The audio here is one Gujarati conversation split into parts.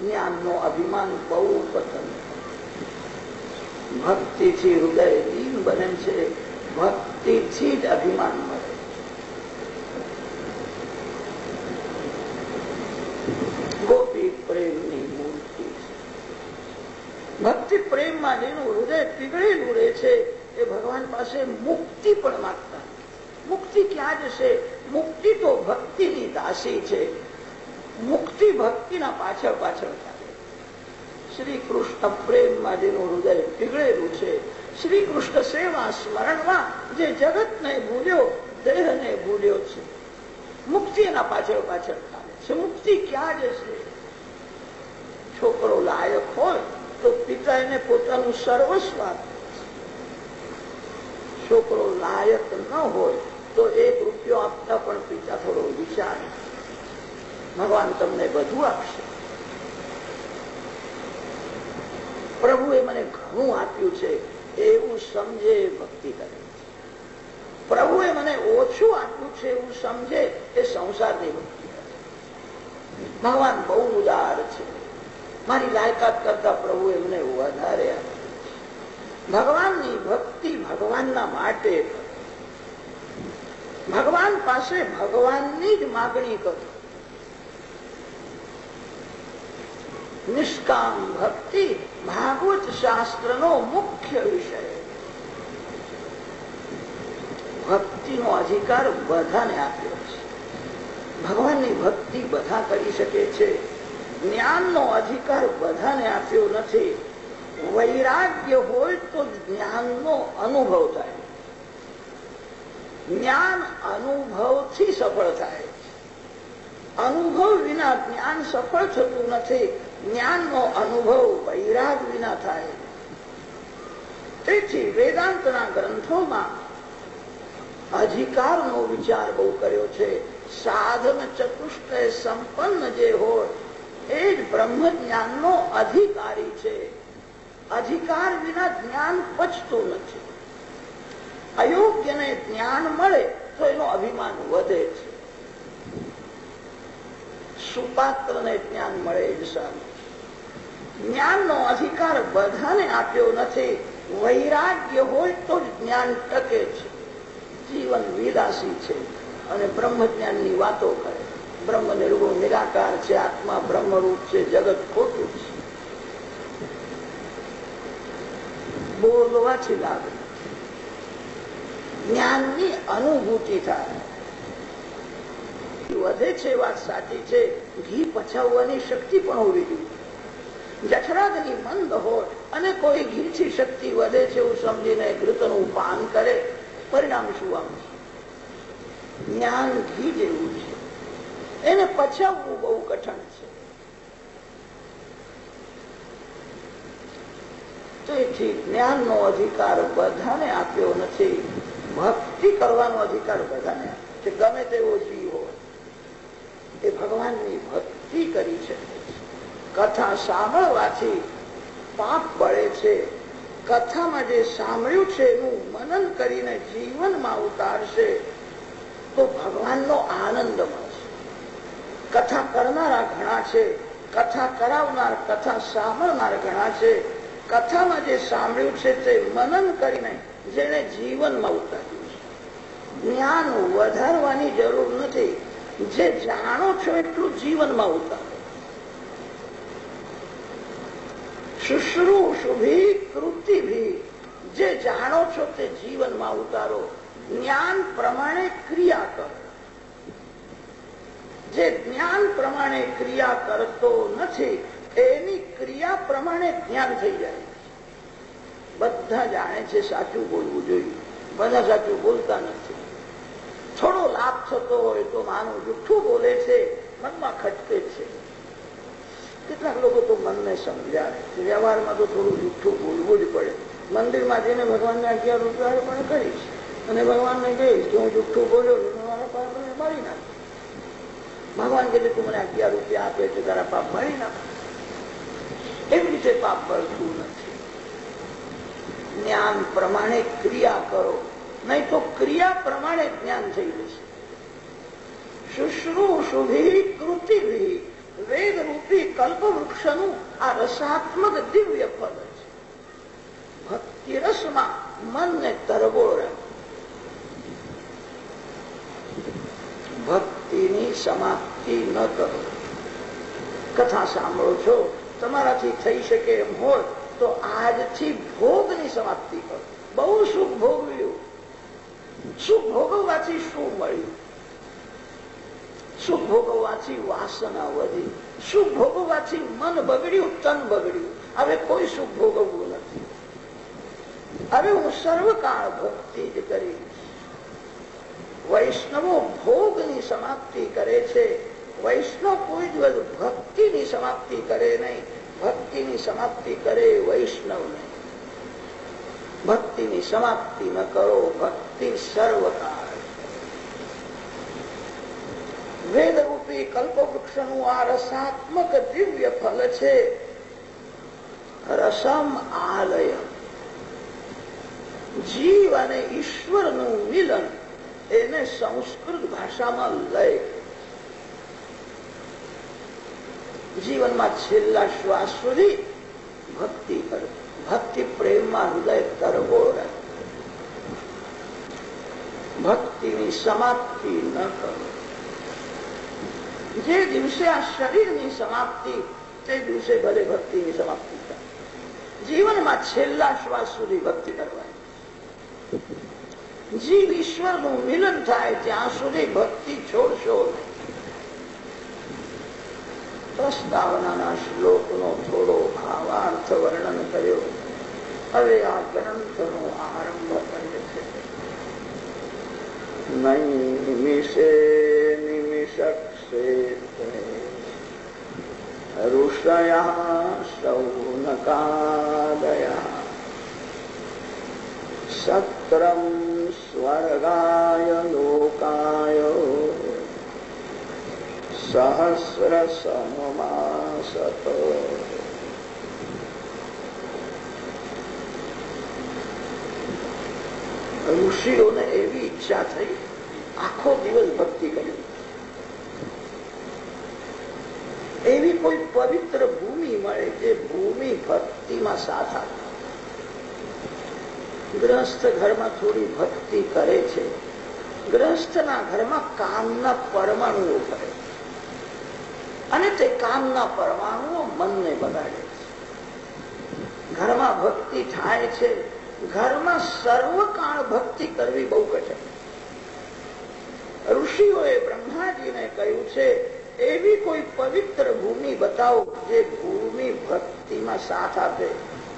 જ્ઞાનનો અભિમાન બહુ પસંદ ભક્તિથી હૃદય દીન બને છે. ભક્તિથી જ અભિમાન મળે ગોપી પ્રેમની મૂર્તિ ભક્તિ પ્રેમમાં જેનું હૃદય પીગળેલું રહે છે, એ ભગવાન પાસે મુક્તિ પણ માગતા મુક્તિ ક્યાં જશે? મુક્તિ તો ભક્તિની દાસી છે. મુક્તિ ભક્તિના પાછળ પાછળ ચાલે. શ્રી કૃષ્ણ પ્રેમમાં જેનું હૃદય પીગળેલું છે શ્રી કૃષ્ણ સેવા સ્મરણમાં જે જગતને ભૂલ્યો, દેહને ભૂલ્યો છે. મુક્તિ એના પાછળ પાછળ ચાલે છે. મુક્તિ ક્યાં જશે? છોકરો લાયક હોય તો પિતા એને પોતાનું સર્વસ્વ છોકરો લાયક ન હોય તો એક રૂપિયો આપતા પણ પિતા થોડો વિચાર. ભગવાન તમને બધું આપશે. પ્રભુએ મને ઘણું આપ્યું છે, એવું સમજે ભક્તિ કરે. પ્રભુએ મને ઓછું આપ્યું છે, એવું સમજે એ સંસારની ભક્તિ ભગવાન બહુ ઉદાર છે. મારી લાયકાત કરતા પ્રભુએ મને વધારે ભગવાનની ભક્તિ ભગવાનના માટે ભગવાન પાસે ભગવાનની જ માગણી કરો. નિષ્કામ ભક્તિ ભાગવત શાસ્ત્રનો મુખ્ય વિષય. ભક્તિનો અધિકાર બધાને આપ્યો છે. ભગવાનની ભક્તિ બધા કરી શકે છે. જ્ઞાનનો અધિકાર બધાને આપ્યો નથી. વૈરાગ્ય હોય તો જ્ઞાનનો અનુભવ થાય. જ્ઞાન અનુભવથી સફળ થાય. અનુભવ વિના જ્ઞાન સફળ થતું નથી. જ્ઞાનનો અનુભવ વૈરાગ વિના થાય. તેથી વેદાંતના ગ્રંથોમાં અધિકારનો વિચાર બહુ કર્યો છે. સાધન ચતુષ્ટય સંપન્ન જે હોય, એ જ બ્રહ્મ અધિકારી છે. અધિકાર વિના જ્ઞાન પચતું નથી. અયોગ્યને જ્ઞાન મળે તો એનો અભિમાન વધે છે. સુપાત્રને જ્ઞાન મળે જ સારું. જ્ઞાનનો અધિકાર બધાને આપ્યો નથી. વૈરાગ્ય હોય તો જ જ્ઞાન ટકે છે. જીવન વિલાસી છે અને બ્રહ્મજ્ઞાનની વાતો કરે. બ્રહ્મ નિર્ગુણ, નિરાકાર છે, આત્મા બ્રહ્મરૂપ છે, જગત ખોટું છે. બોલવાથી લાગે. જ્ઞાનની અનુભૂતિ થાય. વધે છે વાત સાચી છે. ઘી પછાવવાની શક્તિ પણ હોવી જોઈએ જઠરાગની મંદ હોય અને કોઈ ઘીથી શક્તિ વધે છે એવું સમજીને ઘૃતનું પાન કરે, પરિણામ શું આવશે જ્ઞાન ઘી જેવું છે. એને પચાવવું બહુ કઠણ છે. તેથી જ્ઞાનનો અધિકાર બધાને આપ્યો નથી. ભક્તિ કરવાનો અધિકાર બધાને કે ગમે તેવો જીવ હોય. એ ભગવાનની ભક્તિ કરી છે કથા સાંભળવાથી પાપ બળે છે. કથામાં જે સાંભળ્યું છે એનું મનન કરીને જીવનમાં ઉતારશે, તો ભગવાનનો આનંદ મળશે. કથા કરનારા ઘણા છે, કથા કરાવનાર, કથા સાંભળનાર ઘણા છે. કથામાં જે સાંભળ્યું છે તે મનન કરીને જેને જીવનમાં ઉતાર્યું છે. જ્ઞાન વધારવાની જરૂર નથી. જે જાણો છો એટલું જીવનમાં ઉતારો. શુશ્રુષુભી કૃતિભી જે જાણો છો તે જીવનમાં ઉતારો. જ્ઞાન પ્રમાણે ક્રિયા કરો. જે જ્ઞાન પ્રમાણે ક્રિયા કરતો નથી, એની ક્રિયા પ્રમાણે જ્ઞાન થઈ જાય બધા જાણે છે સાચું બોલવું જોઈએ. બધા સાચું બોલતા નથી. થોડો લાભ થતો હોય તો માનું, જુઠ્ઠું બોલે છે, મનમાં ખટકે છે. કેટલાક લોકો તો મનને સમજાવે વ્યવહારમાં તો થોડું જુઠ્ઠું બોલવું જ પડે. મંદિરમાં જઈને ભગવાનને અગિયાર રૂપિયા પણ કરીશ. અને ભગવાનને કહીશ કે હું જુઠ્ઠું બોલ્યો મારા નાખ. ભગવાન કે તું મને અગિયાર રૂપિયા આપે છે, તારા પાપ મારી નાખ. એવી રીતે પાપ ભરતું નથી. જ્ઞાન પ્રમાણે ક્રિયા કરો. નહીં તો ક્રિયા પ્રમાણે જ્ઞાન થઈ જશે. શુશ્રુષુભી કૃતિભી. વેદ રૂપી કલ્પવૃક્ષનું આ રસાત્મક દિવ્ય ફળ છે. ભક્તિ રસમાં મનને તરબોળ ભક્તિની સમાપ્તિ ન કરો. કથા સાંભળો છો, તમારાથી થઈ શકે એમ હોય તો આજથી ભોગની સમાપ્તિ કરો. બહુ સુખ ભોગવ્યું. સુખ ભોગવવાથી શું મળ્યું? ભોગવવાથી વાસના વધી. સુખ ભોગવવાથી મન બગડ્યું, તન બગડ્યું. હવે કોઈ સુખ ભોગવવું નથી. હવે હું સર્વકાળ ભક્તિ જ કરીશ. વૈષ્ણવો ભોગની સમાપ્તિ કરે છે. વૈષ્ણવ કોઈ દિવસ ભક્તિની સમાપ્તિ કરે નહીં. ભક્તિની સમાપ્તિ કરે વૈષ્ણવ નહીં ભક્તિની સમાપ્તિ ન કરો. ભક્તિ સર્વકાળ. વેદરૂપી કલ્પવૃક્ષનું આ રસાત્મક દિવ્ય ફલ છે. રસમ આલય. જીવ અને ઈશ્વરનું મિલન એને સંસ્કૃત ભાષામાં લય. જીવનમાં છેલ્લા શ્વાસ સુધી ભક્તિ કરો, ભક્તિ પ્રેમમાં હૃદય તરબોળ ભક્તિની સમાપ્તિ ન કરો. જે દિવસે આ શરીરની સમાપ્તિ તે દિવસે ભલે ભક્તિની સમાપ્તિ થાય જીવનમાં છેલ્લા શ્વાસ સુધી ભક્તિ કરવાની જીવ ઈશ્વરનું મિલન થાય ત્યાં સુધી ભક્તિ છોડશો નહીં પ્રસ્તાવનાના શ્લોકનો થોડો ભાવાર્થ વર્ણન કર્યો હવે આ ગ્રંથનો આરંભ કરે છે નૈમિષે નિમિષક્ષે ઋષયા શૌનકાદયા સત્રમ સ્વર્ગાય લોકાય સહસ્ર સમમાસત ઋષિઓને એવી ઈચ્છા થઈ આખો દિવસ ભક્તિ કરી કોઈ પવિત્ર ભૂમિ મળે જે ભૂમિ ભક્તિમાં સાથ આપે. ગ્રસ્થ ઘરમાં થોડી ભક્તિ કરે છે. ગ્રસ્થના ઘરમાં કામના પરમાણુઓ કરે અને તે કામના પરમાણુઓ મનને બગાડે છે. ઘરમાં ભક્તિ થાય છે. ઘરમાં સર્વકાળ ભક્તિ કરવી બહુ કઠિન. ઋષિઓએ બ્રહ્માજીને કહ્યું છે એવી કોઈ પવિત્ર ભૂમિ બતાવો જે ભૂમિ ભક્તિમાં સાથ આપે.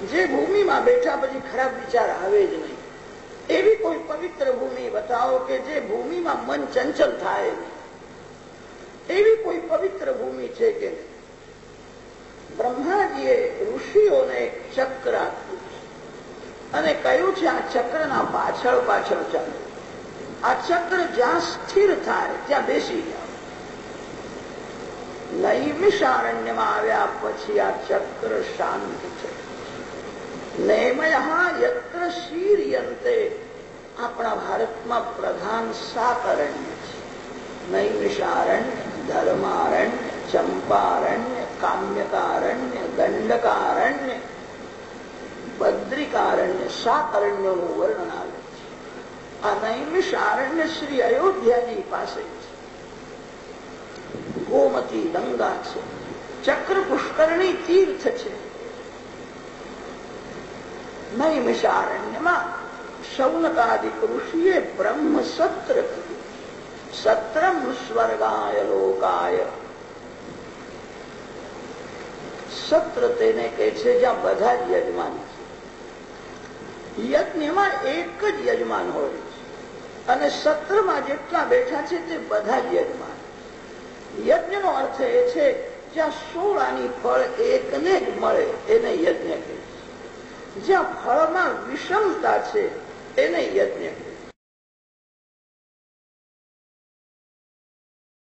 જે ભૂમિમાં બેઠા પછી ખરાબ વિચાર આવે જ નહીં. એવી કોઈ પવિત્ર ભૂમિ બતાવો કે જે ભૂમિમાં મન ચંચલ થાય એવી કોઈ પવિત્ર ભૂમિ છે કે બ્રહ્માજીએ ઋષિઓને એક ચક્ર આપ્યું અને કહ્યું છે, આ ચક્રના પાછળ પાછળ ચાલો. આ ચક્ર જ્યાં સ્થિર થાય, ત્યાં બેસી જાઓ. નૈમિષારણ્યમાં આવ્યા પછી આ ચક્ર શાંત છે. નેમય યત્ર શીર્યંતે આપણા ભારતમાં પ્રધાન સાત અરણ્ય છે. નૈમિષારણ્ય, ધર્મારણ્ય, ચંપારણ્ય, કામ્યકારણ્ય, દંડકારણ્ય, બદ્રિકારણ્ય સાત અરણ્યોનું વર્ણન આવે છે. આ નૈમિષારણ્ય શ્રી અયોધ્યાજી પાસે છે ગોમતી ગંગા છે. ચક્ર પુષ્કરણી તીર્થ છે. નૈમિષારણ્યમાં શૌનકાદિક ઋષિએ બ્રહ્મ સત્ર કર્યું. સત્રમ સ્વર્ગાય લોકાય. સત્ર તેને કહે છે જ્યાં બધા જ યજમાન છે. યજ્ઞમાં એક જ યજમાન હોય છે. અને સત્રમાં જેટલા બેઠા છે તે બધા જ યજમાન યજ્ઞનો અર્થ એ છે, જ્યાં સોળાની ફળ એકને જ મળે, એને યજ્ઞ કહે છે જ્યાં ફળમાં વિષમતા છે, એને યજ્ઞ કહે